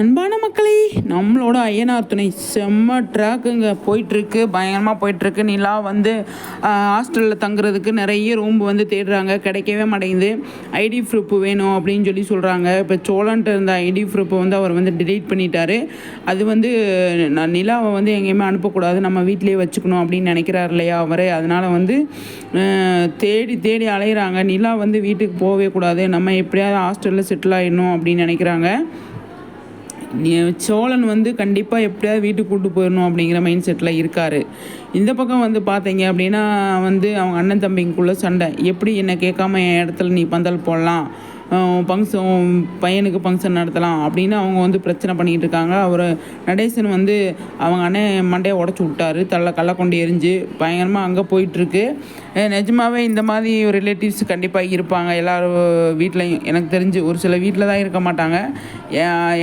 அன்பான மக்களே நம்மளோட ஐயனார் துணை செம்ம ட்ராக்குங்க. போயிட்டுருக்கு பயங்கரமாக போயிட்டுருக்கு. நிலா வந்து ஹாஸ்டலில் தங்குறதுக்கு நிறைய ரூம் வந்து தேடுறாங்க. கிடைக்கவே மாட்டேங்குது. ஐடி ப்ரூஃப் வேணும் அப்படின்னு சொல்லி சொல்கிறாங்க இப்போ சோழன்ட்டு இருந்த ஐடி ப்ரூஃபை வந்து அவர் வந்து டிலீட் பண்ணிட்டாரு. அது வந்து நான் நிலாவை வந்து எங்கேயுமே அனுப்பக்கூடாது. நம்ம வீட்டிலேயே வச்சுக்கணும் அப்படின்னு நினைக்கிறார் இல்லையா அவரே. அதனால் வந்து தேடி தேடி அலையிறாங்க. நிலா வந்து வீட்டுக்கு போகவே கூடாது. நம்ம எப்படியாவது ஹாஸ்டலில் செட்டில் ஆகிடணும் அப்படின்னு நினைக்கிறாங்க. சோழன் வந்து கண்டிப்பாக எப்படியாவது வீட்டுக்கு கூட்டு போயிடணும் அப்படிங்கிற மைண்ட் செட்டில் இருக்கார். இந்த பக்கம் வந்து பார்த்தீங்க அப்படின்னா வந்து அவங்க அண்ணன் தம்பிக்குள்ளே சண்டை. எப்படி என்னை கேட்காம என் இடத்துல நீ பந்தல் போடலாம்? ஃபங்க்ஷன் பையனுக்கு ஃபங்க்ஷன் நடத்தலாம் அப்படின்னு அவங்க வந்து பிரச்சனை பண்ணிக்கிட்டு இருக்காங்க. அவர் நடேசன் வந்து அவங்க அண்ணன் மண்டையை உடச்சி விட்டாரு. தள்ள கள்ள கொண்டு எரிஞ்சு பயங்கரமாக அங்கே போயிட்டுருக்கு நிஜமாவே இந்த மாதிரி ரிலேட்டிவ்ஸ் கண்டிப்பாக இருப்பாங்க. எல்லோரும் வீட்லேயும் எனக்கு தெரிஞ்சு ஒரு சில வீட்டில் தான் இருக்க மாட்டாங்க.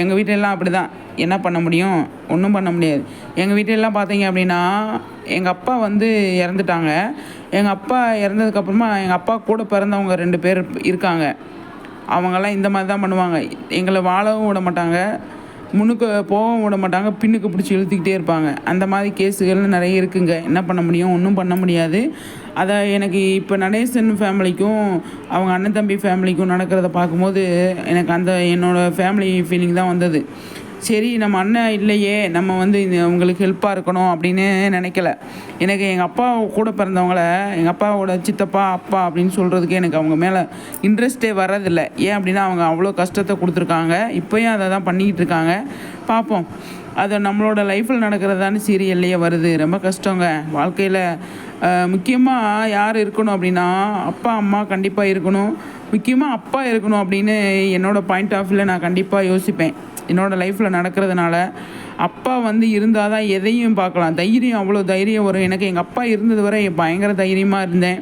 எங்கள் வீட்டிலலாம் அப்படி தான் என்ன பண்ண முடியும்? ஒன்றும் பண்ண முடியாது. எங்கள் வீட்டிலலாம் பார்த்தீங்க அப்படின்னா எங்கள் அப்பா வந்து இறந்துட்டாங்க. எங்கள் அப்பா இறந்ததுக்கப்புறமா எங்கள் அப்பா கூட பிறந்தவங்க ரெண்டு பேர் இருக்காங்க. அவங்கெல்லாம் இந்த மாதிரி தான் பண்ணுவாங்க. எங்களை வாழவும் விட மாட்டாங்க. முன்னுக்கு போகவும் விட மாட்டாங்க. பின்னுக்கு பிடிச்சி இழுத்துக்கிட்டே இருப்பாங்க. அந்த மாதிரி கேஸுகள் நிறைய இருக்குங்க. என்ன பண்ண முடியும்? ஒன்றும் பண்ண முடியாது. அதை எனக்கு இப்போ நடேசன் ஃபேமிலிக்கும் அவங்க அண்ணன் தம்பி ஃபேமிலிக்கும் நடக்கிறத பார்க்கும்போது எனக்கு அந்த என்னோடய ஃபேமிலி ஃபீலிங் தான் வந்தது. சரி நம்ம அண்ணன் இல்லையே நம்ம வந்து இது அவங்களுக்கு ஹெல்ப்பாக இருக்கணும் அப்படின்னு நினைக்கல. எனக்கு எங்கள் அப்பா கூட பிறந்தவங்கள எங்கள் அப்பாவோட சித்தப்பா அப்பா அப்படின்னு சொல்கிறதுக்கு எனக்கு அவங்க மேலே இன்ட்ரெஸ்ட்டே வர்றதில்ல. ஏன் அப்படின்னா அவங்க அவ்வளோ கஷ்டத்தை கொடுத்துருக்காங்க. இப்போயும் அதை தான் பண்ணிக்கிட்டு இருக்காங்க. பார்ப்போம். அது நம்மளோட லைஃப்பில் நடக்கிறதான சீரியல்லையே வருது. ரொம்ப கஷ்டங்க. வாழ்க்கையில் முக்கியமாக யார் இருக்கணும் அப்படின்னா அப்பா அம்மா கண்டிப்பாக இருக்கணும். முக்கியமாக அப்பா இருக்கணும் அப்படின்னு என்னோடய பாயிண்ட் ஆஃப் வியூவில் நான் கண்டிப்பாக யோசிப்பேன். என்னோடய லைஃப்பில் நடக்கிறதுனால அப்பா வந்து இருந்தால் தான் எதையும் பார்க்கலாம். தைரியம் அவ்வளோ தைரியம் வரும். எனக்கு எங்கள் அப்பா இருந்தது வரை பயங்கர தைரியமாக இருந்தேன்.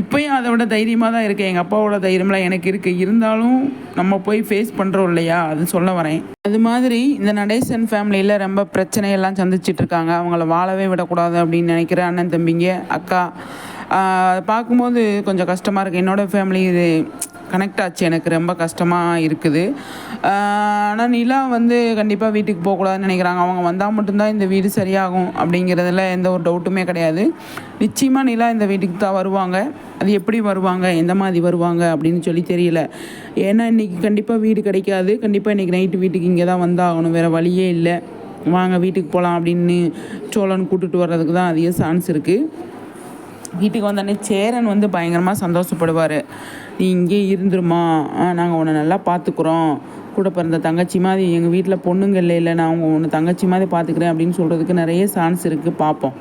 இப்போயும் அதை விட தைரியமாக தான் இருக்கேன். எங்கள் அப்பாவோட தைரியம்லாம் எனக்கு இருக்குது இருந்தாலும் நம்ம போய் ஃபேஸ் பண்ணுறோம் இல்லையா? அது சொல்ல வரேன். அது மாதிரி இந்த நடேசன் ஃபேமிலியில் ரொம்ப பிரச்சனையெல்லாம் சந்திச்சிட்டு இருக்காங்க. அவங்கள வாழவே விடக்கூடாது அப்படின்னு நினைக்கிற அண்ணன் தம்பிங்க அக்கா. அதை பார்க்கும்போது கொஞ்சம் கஷ்டமாக இருக்குது என்னோடய ஃபேமிலி இது கனெக்ட் ஆச்சு. எனக்கு ரொம்ப கஷ்டமாக இருக்குது. ஆனால் நிலா வந்து கண்டிப்பாக வீட்டுக்கு போகக்கூடாதுன்னு நினைக்கிறாங்க. அவங்க வந்தால் மட்டும்தான் இந்த வீடு சரியாகும் அப்படிங்கிறதுல எந்த ஒரு டவுட்டுமே கிடையாது. நிச்சயமாக நிலா இந்த வீட்டுக்கு தான் வருவாங்க. அது எப்படி வருவாங்க? எந்த மாதிரி வருவாங்க? அப்படின்னு சொல்லி தெரியல. ஏன்னா இன்றைக்கி கண்டிப்பாக வீடு கிடைக்காது. கண்டிப்பாக இன்றைக்கி நைட்டு வீட்டுக்கு இங்கே தான் வந்தாகணும். வேறு வழியே இல்லை. வாங்க வீட்டுக்கு போகலாம் அப்படின்னு சோழன் கூட்டுட்டு வர்றதுக்கு தான் அதிக சான்ஸ் இருக்குது வீட்டுக்கு வந்தோடனே சேரன் வந்து பயங்கரமாக சந்தோஷப்படுவார். நீ இங்கே இருந்துருமா? நாங்கள் உன்னை நல்லா பார்த்துக்குறோம் கூட பிறந்த தங்கச்சி மாதிரி எங்கள் வீட்டில் பொண்ணுங்க இல்லை இல்லை நான் உங்கள் உன்னை தங்கச்சி மாதிரி பார்த்துக்கிறேன் அப்படின்னு சொல்கிறதுக்கு நிறைய சான்ஸ் இருக்குது பார்ப்போம்